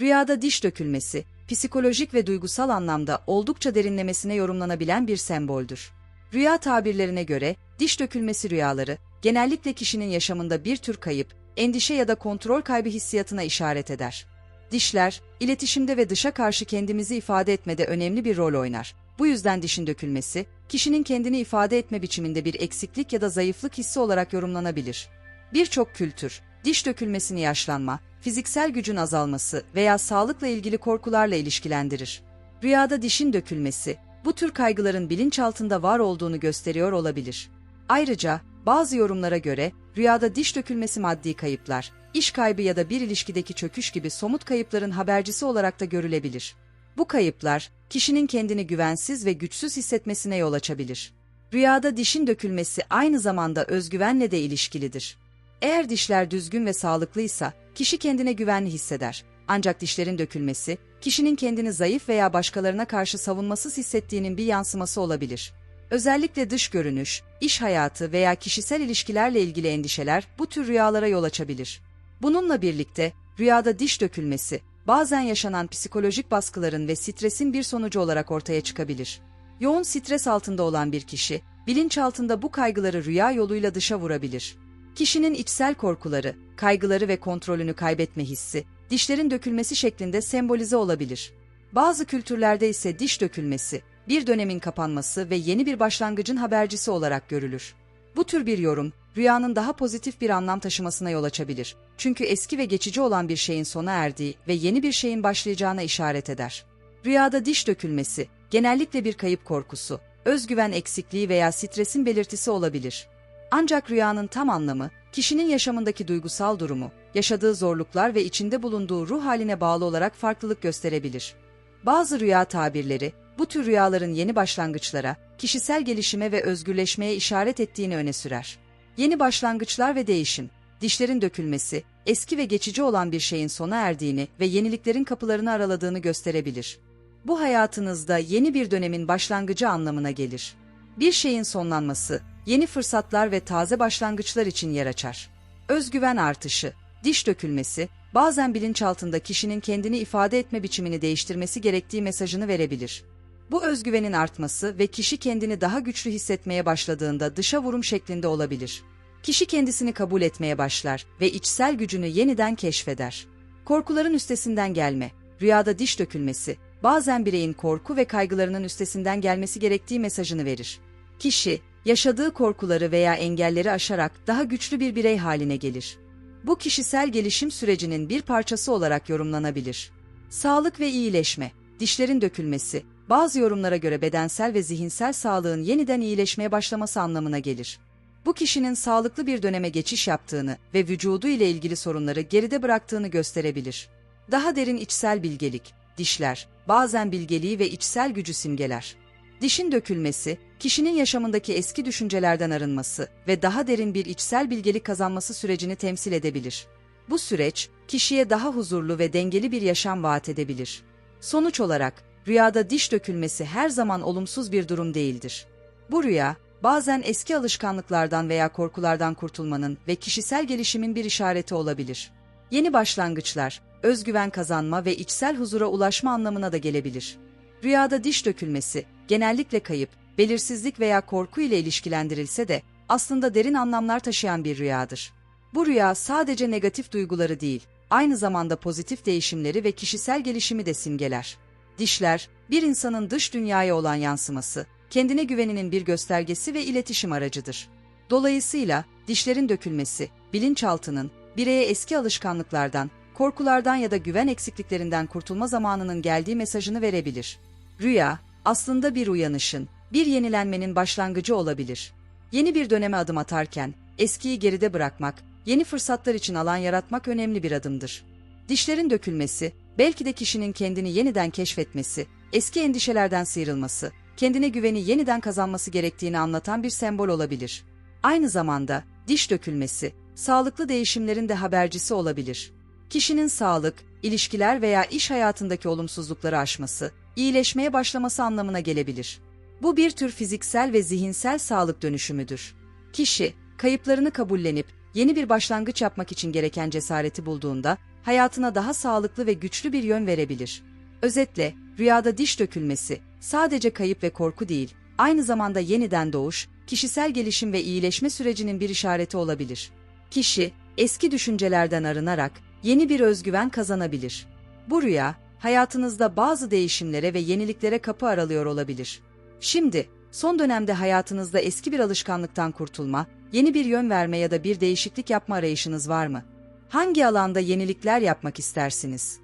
Rüyada diş dökülmesi, psikolojik ve duygusal anlamda oldukça derinlemesine yorumlanabilen bir semboldür. Rüya tabirlerine göre diş dökülmesi rüyaları genellikle kişinin yaşamında bir tür kayıp, endişe ya da kontrol kaybı hissiyatına işaret eder. Dişler, iletişimde ve dışa karşı kendimizi ifade etmede önemli bir rol oynar. Bu yüzden dişin dökülmesi, kişinin kendini ifade etme biçiminde bir eksiklik ya da zayıflık hissi olarak yorumlanabilir. Birçok kültür, diş dökülmesini yaşlanma, fiziksel gücün azalması veya sağlıkla ilgili korkularla ilişkilendirir. Rüyada dişin dökülmesi, bu tür kaygıların bilinçaltında var olduğunu gösteriyor olabilir. Ayrıca bazı yorumlara göre rüyada diş dökülmesi maddi kayıplar, iş kaybı ya da bir ilişkideki çöküş gibi somut kayıpların habercisi olarak da görülebilir. Bu kayıplar kişinin kendini güvensiz ve güçsüz hissetmesine yol açabilir. Rüyada dişin dökülmesi aynı zamanda özgüvenle de ilişkilidir. Eğer dişler düzgün ve sağlıklıysa kişi kendine güvenli hisseder. Ancak dişlerin dökülmesi kişinin kendini zayıf veya başkalarına karşı savunmasız hissettiğinin bir yansıması olabilir. Özellikle dış görünüş, iş hayatı veya kişisel ilişkilerle ilgili endişeler bu tür rüyalara yol açabilir. Bununla birlikte rüyada diş dökülmesi bazen yaşanan psikolojik baskıların ve stresin bir sonucu olarak ortaya çıkabilir. Yoğun stres altında olan bir kişi, bilinçaltında bu kaygıları rüya yoluyla dışa vurabilir. Kişinin içsel korkuları, kaygıları ve kontrolünü kaybetme hissi, dişlerin dökülmesi şeklinde sembolize olabilir. Bazı kültürlerde ise diş dökülmesi, bir dönemin kapanması ve yeni bir başlangıcın habercisi olarak görülür. Bu tür bir yorum, rüyanın daha pozitif bir anlam taşımasına yol açabilir. Çünkü eski ve geçici olan bir şeyin sona erdiği ve yeni bir şeyin başlayacağına işaret eder. Rüyada diş dökülmesi, genellikle bir kayıp korkusu, özgüven eksikliği veya stresin belirtisi olabilir. Ancak rüyanın tam anlamı, kişinin yaşamındaki duygusal durumu, yaşadığı zorluklar ve içinde bulunduğu ruh haline bağlı olarak farklılık gösterebilir. Bazı rüya tabirleri, bu tür rüyaların yeni başlangıçlara, kişisel gelişime ve özgürleşmeye işaret ettiğini öne sürer. Yeni başlangıçlar ve değişim, dişlerin dökülmesi, eski ve geçici olan bir şeyin sona erdiğini ve yeniliklerin kapılarını araladığını gösterebilir. Bu hayatınızda yeni bir dönemin başlangıcı anlamına gelir. Bir şeyin sonlanması, yeni fırsatlar ve taze başlangıçlar için yer açar. Özgüven artışı, diş dökülmesi, bazen bilinçaltında kişinin kendini ifade etme biçimini değiştirmesi gerektiği mesajını verebilir. Bu özgüvenin artması ve kişi kendini daha güçlü hissetmeye başladığında dışa vurum şeklinde olabilir. Kişi kendisini kabul etmeye başlar ve içsel gücünü yeniden keşfeder. Korkuların üstesinden gelme, rüyada diş dökülmesi, bazen bireyin korku ve kaygılarının üstesinden gelmesi gerektiği mesajını verir. Kişi, yaşadığı korkuları veya engelleri aşarak daha güçlü bir birey haline gelir. Bu kişisel gelişim sürecinin bir parçası olarak yorumlanabilir. Sağlık ve iyileşme, dişlerin dökülmesi, bazı yorumlara göre bedensel ve zihinsel sağlığın yeniden iyileşmeye başlaması anlamına gelir. Bu kişinin sağlıklı bir döneme geçiş yaptığını ve vücudu ile ilgili sorunları geride bıraktığını gösterebilir. Daha derin içsel bilgelik, dişler, bazen bilgeliği ve içsel gücü simgeler. Dişin dökülmesi, kişinin yaşamındaki eski düşüncelerden arınması ve daha derin bir içsel bilgelik kazanması sürecini temsil edebilir. Bu süreç, kişiye daha huzurlu ve dengeli bir yaşam vaat edebilir. Sonuç olarak, rüyada diş dökülmesi her zaman olumsuz bir durum değildir. Bu rüya, bazen eski alışkanlıklardan veya korkulardan kurtulmanın ve kişisel gelişimin bir işareti olabilir. Yeni başlangıçlar, özgüven kazanma ve içsel huzura ulaşma anlamına da gelebilir. Rüyada diş dökülmesi, genellikle kayıp, belirsizlik veya korku ile ilişkilendirilse de aslında derin anlamlar taşıyan bir rüyadır. Bu rüya sadece negatif duyguları değil, aynı zamanda pozitif değişimleri ve kişisel gelişimi de simgeler. Dişler, bir insanın dış dünyaya olan yansıması, kendine güveninin bir göstergesi ve iletişim aracıdır. Dolayısıyla dişlerin dökülmesi, bilinçaltının, bireye eski alışkanlıklardan, korkulardan ya da güven eksikliklerinden kurtulma zamanının geldiği mesajını verebilir. Rüya, aslında bir uyanışın, bir yenilenmenin başlangıcı olabilir. Yeni bir döneme adım atarken, eskiyi geride bırakmak, yeni fırsatlar için alan yaratmak önemli bir adımdır. Dişlerin dökülmesi, belki de kişinin kendini yeniden keşfetmesi, eski endişelerden sıyrılması, kendine güveni yeniden kazanması gerektiğini anlatan bir sembol olabilir. Aynı zamanda diş dökülmesi, sağlıklı değişimlerin de habercisi olabilir. Kişinin sağlık, ilişkiler veya iş hayatındaki olumsuzlukları aşması, iyileşmeye başlaması anlamına gelebilir. Bu bir tür fiziksel ve zihinsel sağlık dönüşümüdür. Kişi, kayıplarını kabullenip yeni bir başlangıç yapmak için gereken cesareti bulduğunda hayatına daha sağlıklı ve güçlü bir yön verebilir. Özetle, rüyada diş dökülmesi sadece kayıp ve korku değil, aynı zamanda yeniden doğuş, kişisel gelişim ve iyileşme sürecinin bir işareti olabilir. Kişi, eski düşüncelerden arınarak yeni bir özgüven kazanabilir. Bu rüya, hayatınızda bazı değişimlere ve yeniliklere kapı aralıyor olabilir. Şimdi, son dönemde hayatınızda eski bir alışkanlıktan kurtulma, yeni bir yön verme ya da bir değişiklik yapma arayışınız var mı? Hangi alanda yenilikler yapmak istersiniz?